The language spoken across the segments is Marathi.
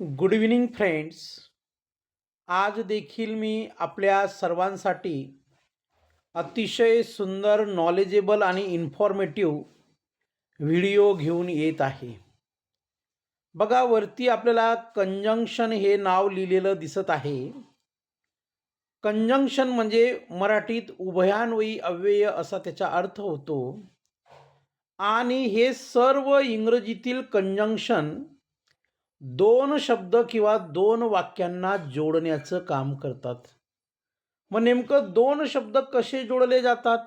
गुड इव्हनिंग फ्रेंड्स आज देखील मी आपल्या सर्वांसाठी अतिशय सुंदर नॉलेजेबल आणि इन्फॉर्मेटिव्ह व्हिडिओ घेऊन येत आहे. बघा वरती आपल्याला कंजंक्शन हे नाव लिहिलेलं दिसत आहे. कंजंक्शन म्हणजे मराठीत उभयान्वयी अव्यय असा त्याचा अर्थ होतो. आणि हे सर्व इंग्रजीतील कंजंक्शन दोन शब्द किंवा दोन वाक्यांना जोडण्याचं काम करतात. मग नेमकं दोन शब्द कसे जोडले जातात?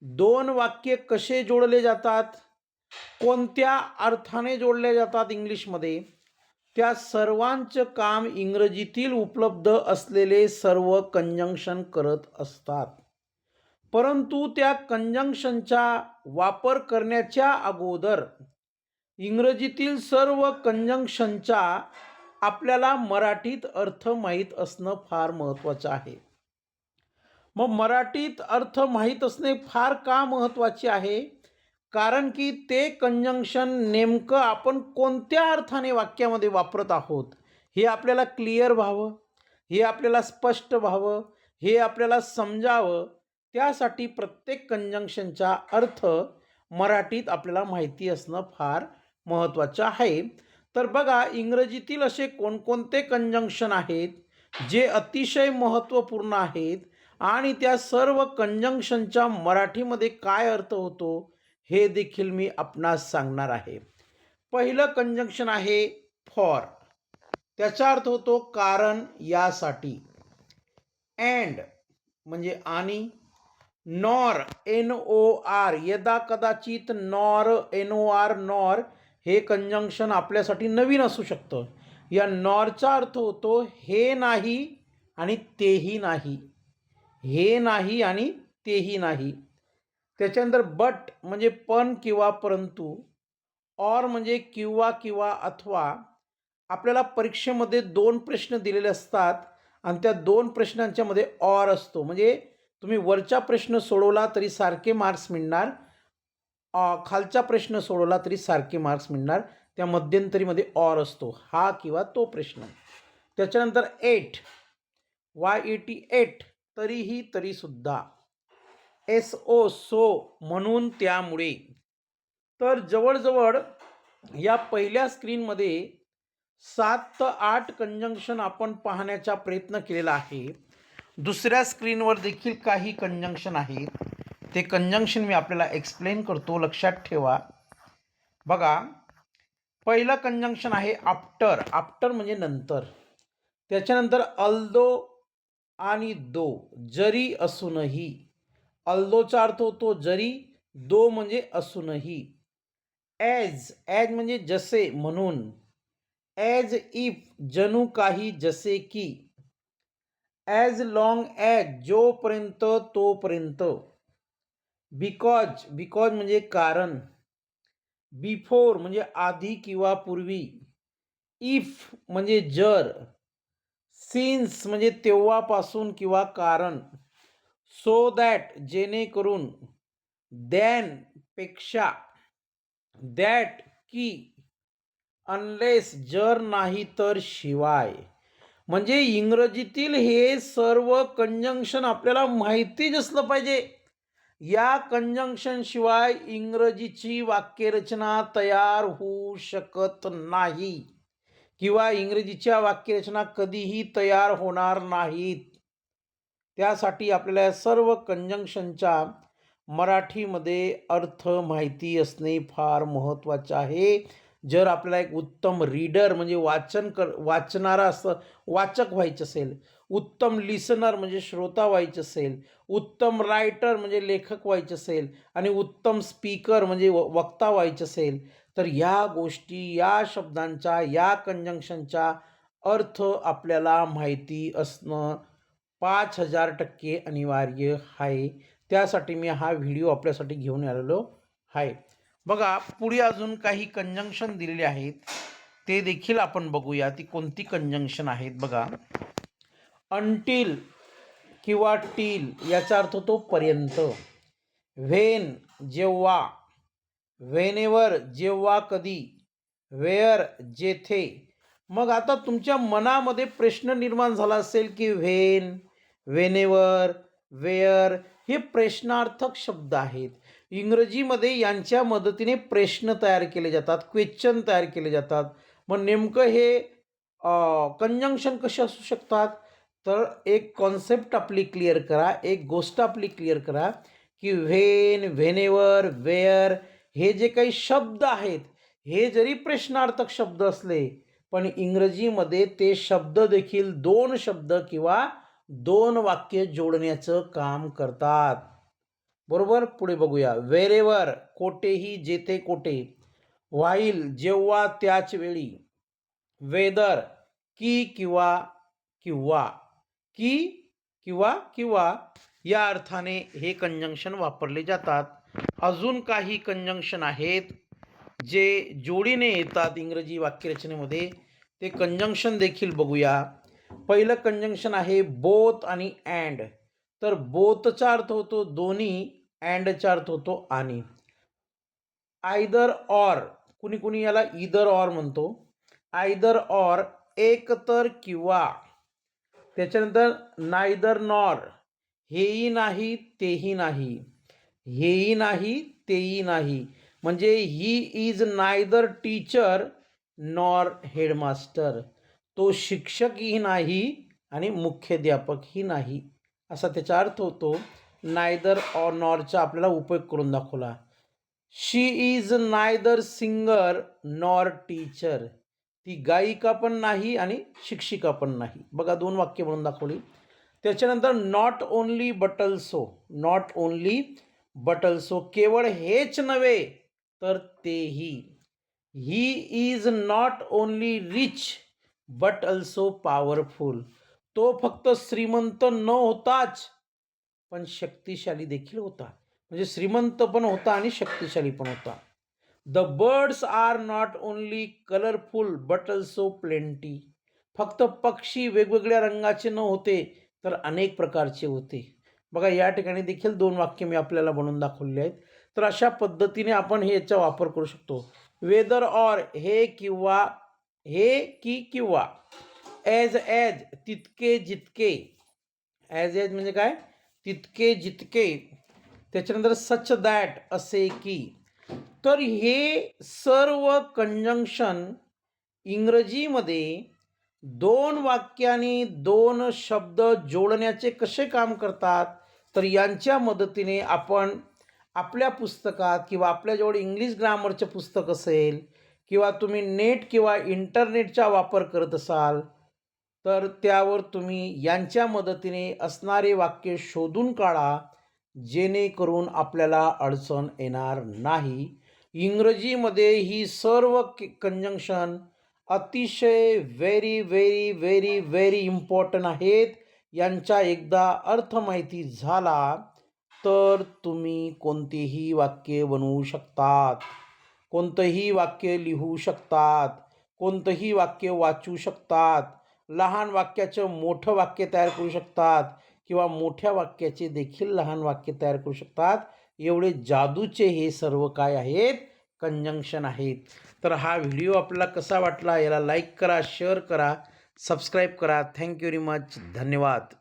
दोन वाक्य कसे जोडले जातात? कोणत्या अर्थाने जोडले जातात इंग्लिशमध्ये? त्या सर्वांचं काम इंग्रजीतील उपलब्ध असलेले सर्व कंजंक्शन करत असतात. परंतु त्या कंजंक्शनचा वापर करण्याच्या अगोदर इंग्रजीतील सर्व कंजंक्शनचा आपल्याला मराठीत अर्थ माहीत असणं फार महत्त्वाचं आहे. मग मराठीत अर्थ माहीत असणे फार का महत्त्वाचे आहे? कारण की ते कंजंक्शन नेमकं आपण कोणत्या अर्थाने वाक्यामध्ये वापरत आहोत? हे आपल्याला क्लिअर व्हावं हे आपल्याला स्पष्ट व्हावं हे आपल्याला समजावं त्यासाठी प्रत्येक कंजंक्शनचा अर्थ मराठीत आपल्याला माहिती असणं फार महत्त्वाचं आहे. तर बघा इंग्रजीतील असे कोणकोणते कंजंक्शन आहेत जे अतिशय महत्त्वपूर्ण आहेत आणि त्या सर्व कंजंक्शनच्या मराठीमध्ये काय अर्थ होतो हे देखील मी आपणास सांगणार आहे. पहिलं कंजंक्शन आहे फॉर त्याचा अर्थ होतो कारण यासाठी. अँड म्हणजे आणि. नॉर एन ओ आर यदा कदाचित nor N O R nor हे कंजंक्शन आपल्यासाठी नवीन असू शकतं. या नॉरचा अर्थ होतो हे नाही आणि तेही नाही. हे नाही आणि तेही नाही. त्याच्यानंतर बट म्हणजे पण किंवा परंतु ऑर म्हणजे किंवा किंवा अथवा आपल्याला परीक्षेमध्ये दोन प्रश्न दिलेले असतात आणि त्या दोन प्रश्नांच्यामध्ये ऑर असतो. म्हणजे तुम्ही वरचा प्रश्न सोडवला तरी सारखे मार्क्स मिळणार खालचा प्रश्न सोडवला तरी सारखे मार्क्स मिळणार. त्या मध्यंतरीमध्ये ऑर असतो. हा किंवा तो प्रश्न. त्याच्यानंतर yet Y E T yet तरीही तरीसुद्धा. एस ओ सो म्हणून त्यामुळे. तर जवळजवळ या पहिल्या स्क्रीनमध्ये सात ते आठ कंजंक्शन आपण पाहण्याचा प्रयत्न केलेला आहे. दुसऱ्या स्क्रीनवर देखील काही कंजंक्शन आहेत. ते कंजंक्शन मी आपल्याला एक्सप्लेन करतो लक्षात ठेवा. बघा पहिलं कंजंक्शन आहे आफ्टर आफ्टर म्हणजे नंतर. त्याच्यानंतर अल्दो आणि दो जरी असूनही. अल्दोचा अर्थ होतो जरी दो म्हणजे असूनही. ॲज ॲज म्हणजे जसे म्हणून. ॲज इफ जणू काही जसे की. ॲज लॉंग ॲज जोपर्यंत तोपर्यंत. बिकॉज बिकॉज म्हणजे कारण. बिफोर म्हणजे आधी किंवा पूर्वी. इफ म्हणजे जर. सिन्स म्हणजे तेव्हापासून किंवा कारण. सो दॅट जेणेकरून. दॅनपेक्षा. दॅट की. अनलेस जर नाही तर शिवाय. म्हणजे इंग्रजीतील हे सर्व कंजंक्शन आपल्याला माहितीच असलं पाहिजे. या कंजंक्शन शिवाय इंग्रजीची वाक्यरचना तयार होऊ शकत नाही. किंवा इंग्रजीच्या वाक्यरचना कधीही तयार होणार नाहीत. त्यासाठी आपल्याला या सर्व कंजंक्शनच्या मराठीमध्ये अर्थ माहिती असणे फार महत्त्वाचे आहे. जर आपल्याला एक उत्तम रीडर म्हणजे वाचन कर वाचणारा असं वाचक व्हायचं असेल उत्तम लिसनर म्हणजे श्रोता व्हायचं असेल उत्तम रायटर म्हणजे लेखक व्हायचं असेल आणि उत्तम स्पीकर म्हणजे व वक्ता व्हायचं असेल तर या गोष्टी या शब्दांचा या कंजंक्शनचा अर्थ आपल्याला माहिती असणं पाच हजार टक्के अनिवार्य आहे. त्यासाठी मी हा व्हिडिओ आपल्यासाठी घेऊन आलेलो आहे. बघा पुढे अजून काही कंजंक्शन दिलेले आहेत. ते देखील आपण बघूया. ती कोणती कंजंक्शन आहेत बघा. अंटील किंवा टील याचा अर्थ तो पर्यंत. व्हेन जेव्हा. व्हेनेवर जेव्हा कधी. वेअर जेथे. मग आता तुमच्या मनामध्ये प्रश्न निर्माण झाला असेल की व्हेन वेनेवर वेअर हे प्रश्नार्थक शब्द आहेत. इंग्रजीमध्ये यांच्या मदतीने प्रश्न तयार केले जातात क्वेश्चन तयार केले जातात. मग नेमकं हे कंजंक्शन कसे असू शकतात? तर एक कॉन्सेप्ट आपली क्लिअर करा एक गोष्ट आपली क्लिअर करा की व्हेन व्हेनेवर वेअर हे जे काही शब्द आहेत हे जरी प्रश्नार्थक शब्द असले पण इंग्रजीमध्ये ते शब्द देखील दोन शब्द किंवा दोन वाक्य जोडण्याचं काम करतात. बरोबर? पुढे बघूया. वेरेवर कोठेही जेथे कोठे व्हाईल जेव्हा त्याच वेळी. वेदर की किंवा किंवा की किंवा किंवा या अर्थाने हे कंजंक्शन वापरले जातात. अजून काही कंजंक्शन आहेत जे जोडीने येतात इंग्रजी वाक्यरचनेमध्ये. ते कंजंक्शन देखील बघूया. पहिलं कंजंक्शन आहे बोथ आणि अँड तर बोथचा अर्थ होतो दोन्ही. अँडचा अर्थ होतो आणि. आयदर ऑर कुणी कुणी याला इदर ऑर म्हणतो. आयदर ऑर एक तर किंवा. त्याच्यानंतर नायदर नॉर हेही नाही तेही नाही. हेही नाही तेही नाही. म्हणजे he is neither teacher nor headmaster तो शिक्षकही नाही आणि मुख्याध्यापकही नाही. असा त्याचा अर्थ होतो. नायदर ऑर नॉरचा आपल्याला उपयोग करून दाखवला. She is neither singer nor teacher ती गायिका पण नाही आणि शिक्षिका पण नाही. बघा दोन वाक्य म्हणून दाखवली. त्याच्यानंतर not only but also not only but also केवळ हेच नव्हे तर तेही. He is not only rich but also powerful तो फक्त श्रीमंत न होताच पण शक्तिशाली देखील होता. म्हणजे श्रीमंत पण होता आणि शक्तिशाली पण होता. The birds are not only colourful but also plenty फक्त पक्षी वेगवेगळ्या रंगाचे न होते तर अनेक प्रकारचे होते. बघा या ठिकाणी देखील दोन वाक्य मी आपल्याला बनवून दाखवले आहेत. तर अशा पद्धतीने आपण हे याचा वापर करू शकतो. वेदर ऑर हे किंवा हे की किंवा. ॲज ॲज तितके जितके. ॲज ॲज म्हणजे काय? तितके जितके त्याच्यानंतर सच दॅट असे की तर हे सर्व कंजंक्शन इंग्रजीमध्ये दोन वाक्यांनी दोन शब्द जोडण्याचे कसे काम करतात तर यांच्या मदतीने आपण आपल्या पुस्तकात किंवा आपल्याजवळ इंग्लिश ग्रामरचं पुस्तक असेल किंवा तुम्ही नेट किंवा इंटरनेटचा वापर करत असाल तर त्यावर तुम्ही यांच्या मदतीने असणारे वाक्य शोधून काढा जेणेकरून आपल्याला अडचण येणार नाही. इंग्रजीमध्ये ही सर्व कंजंक्शन अतिशय very very very very important आहेत. यांचा एकदा अर्थ माहिती झाला तर तुम्ही कोणतेही वाक्य बनवू शकतात. कोणतंही वाक्य लिहू शकतात. कोणतंही वाक्य वाचू शकतात. लहान वाक्याचं मोठं वाक्य तयार करू शकतात किंवा मोठ्या वाक्याचे देखील लहान वाक्य तयार करू शकतात. एवढे जादूचे हे सर्व काय आहेत? कंजंक्शन आहेत. तर हा व्हिडिओ आपल्याला कसा वाटला याला लाईक करा शेअर करा सबस्क्राईब करा. थँक्यू व्हेरी मच धन्यवाद.